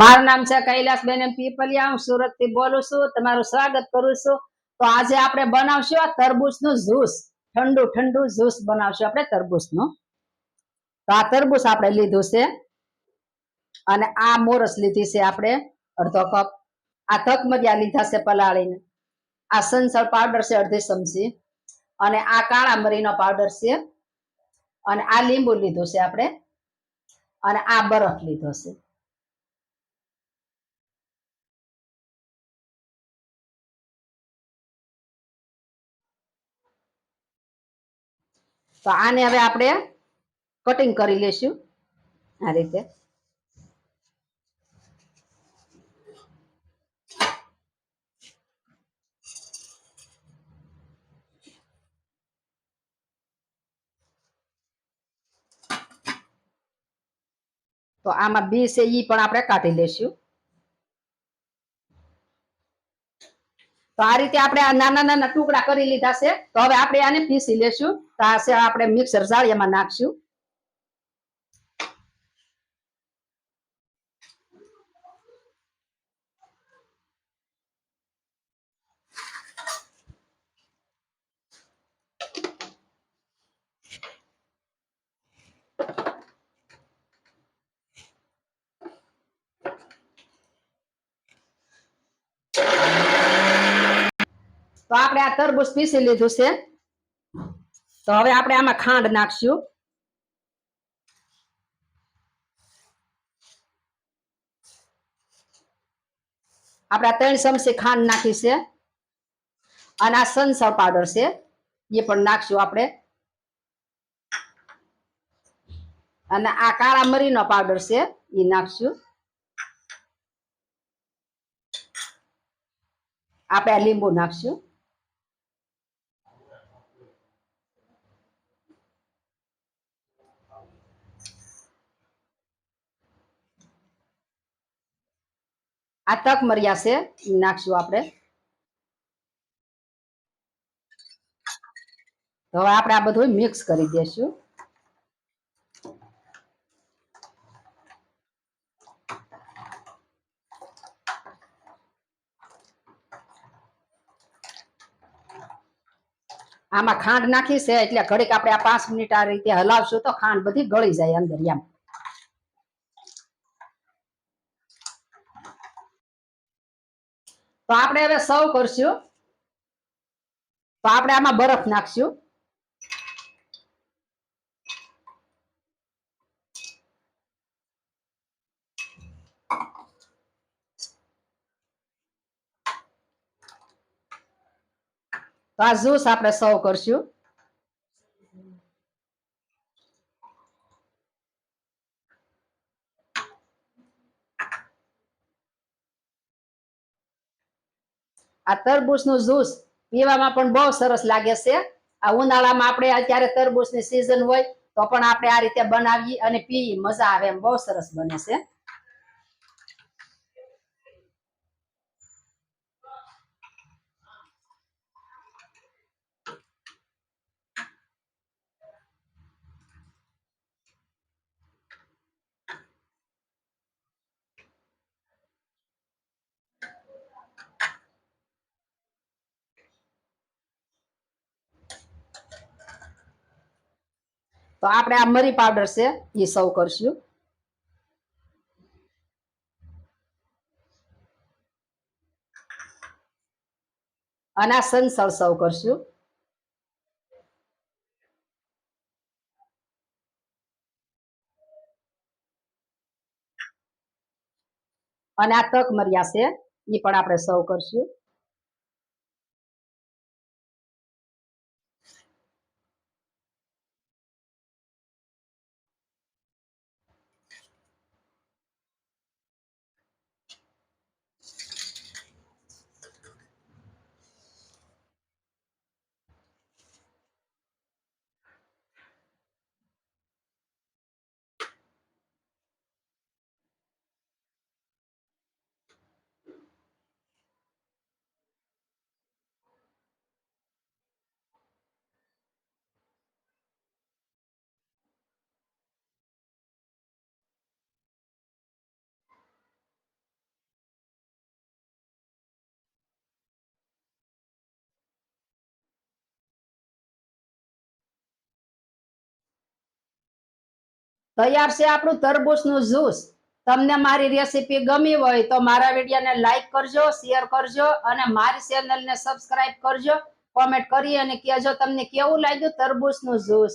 મારું નામ છે કૈલાસબેન એમ પીપલિયા. હું સુરતથી બોલું છું. તમારું સ્વાગત કરું છું. તો આજે આપણે બનાવશું આ તરબૂચનું જ્યુસ. ઠંડુ ઠંડુ જ્યુસ બનાવશું આપણે તરબૂચનું તો આ તરબૂચ આપણે લીધું છે. અને આ મોરસ લીધી છે આપણે અડધો કપ. આ તકમરિયા લીધા છે પલાળીને. આ સંસળ પાવડર છે અડધી ચમચી. અને આ કાળા મરીનો પાવડર છે. અને આ લીંબુ લીધું છે આપણે. અને આ બરફ લીધો છે. તો આને હવે આપણે કટિંગ કરી લેશું. આ રીતે. તો આમાં બી છે ઈ પણ આપણે કાઢી લેશું. તો આ રીતે આપણે આ નાના નાના ટુકડા કરી લીધા છે. તો હવે આપણે આને પીસી લેશું. તો આપણે મિક્સર જાળીયામાં નાખશું. તો આપણે આ તરબૂચ પીસી લીધું છે. તો હવે આપણે આમાં ખાંડ નાખશું. આપણે ત્રણ ચમચી ખાંડ નાખી છે. અને આ સનસર પાવડર છે. એ પણ નાખશું આપણે. અને આ કાળા મરીનો પાવડર છે, એ નાખશું. આપણે લીંબુ નાખશું. આ તક મર્યા છે. નાખશું આપણે. તો આપણે આ બધું મિક્સ કરી દેશું. આમાં ખાંડ નાખી એટલે ઘડીક આપણે આ પાંચ મિનિટ આ રીતે હલાવશું તો ખાંડ બધી ગળી જાય અંદર એમ તો આપણે હવે સર્વ કરશું. તો આપણે આમાં બરફ નાખશું. તો આ જ્યુસ આપણે સર્વ કરશું. આ તરબૂચનું જ્યુસ પીવામાં પણ બહુ સરસ લાગે છે. આ ઉનાળામાં આપણે અત્યારે તરબૂચની સિઝન હોય તો પણ આપણે આ રીતે બનાવીએ અને પીએ. મજા આવે એમ. બહુ સરસ બને છે. તો આપણે આ મરી પાવડર છે એ સર્વ કરશું. અને આ સંસળ સર્વ કરશું. અને આ તક મર્યા છે એ પણ આપણે સર્વ કરશું. તૈયાર છે આપણું તરબૂચનું જ્યુસ તમને મારી રેસીપી ગમી હોય તો મારા વિડીયોને લાઈક કરજો શેર કરજો અને મારી ચેનલને સબસ્ક્રાઇબ કરજો. કોમેન્ટ કરી અને કહેજો તમને કેવું લાગ્યું તરબૂચનું જ્યુસ